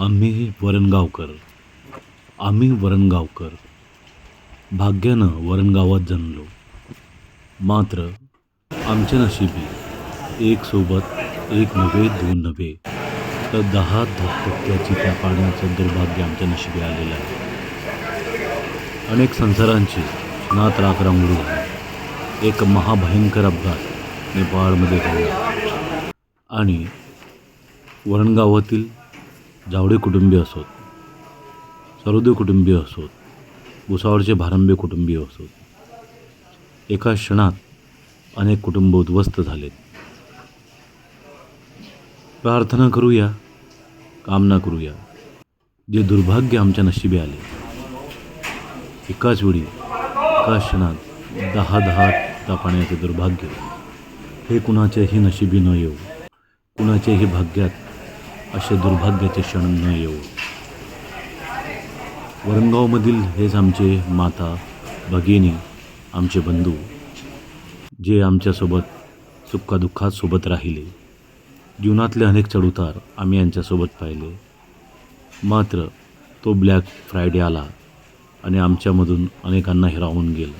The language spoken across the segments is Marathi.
आम्ही वरणगावकर. आम्ही वरणगावकर. भाग्यानं वरणगावात जन्मलो. मात्र आमच्या नशिबी एक सोबत एक नव्हे दोन नव्हे तर दहा धगधगत्याची त्या पाण्याचं दुर्भाग्य आमच्या नशिबी आलेलं आहे. अनेक संसारांची नात राख झाली एक महाभयंकर अपघात नेपाळमध्ये घडला. आणि वरणगावातील जावडे कुटुंबीय असोत सरोदे कुटुंबीय असोत भुसावळचे भारंबे कुटुंबीय असोत. एका क्षणात अनेक कुटुंब उद्ध्वस्त झालेत. प्रार्थना करूया कामना करूया. जे दुर्भाग्य आमच्या नशिबी आले एकाच वेळी एका क्षणात दहा दहा तापाण्याचे दुर्भाग्य. हे कुणाच्याही नशिबी न येऊ कुणाच्याही भाग्यात असे दुर्भाग्याचे क्षण न येऊ. वरणगावमधील हेच आमचे माता भगिनी आमचे बंधू जे आमच्यासोबत सुखादुःखात सोबत राहिले. जीवनातले अनेक चढउतार आम्ही यांच्यासोबत पाहिले. मात्र तो ब्लॅक फ्रायडे आला आणि आमच्यामधून अनेकांना हिरावून गेलं.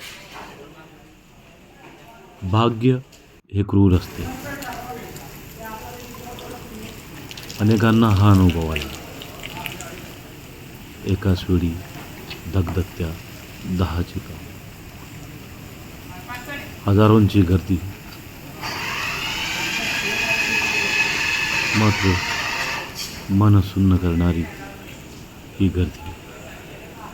भाग्य हे क्रूर असते. अनेकांना हा अनुभव आला. एकाच वेळी धगधगत्या दहाची चिका हजारोंची गर्दी. मात्र मन सुन्न करणारी ही गर्दी.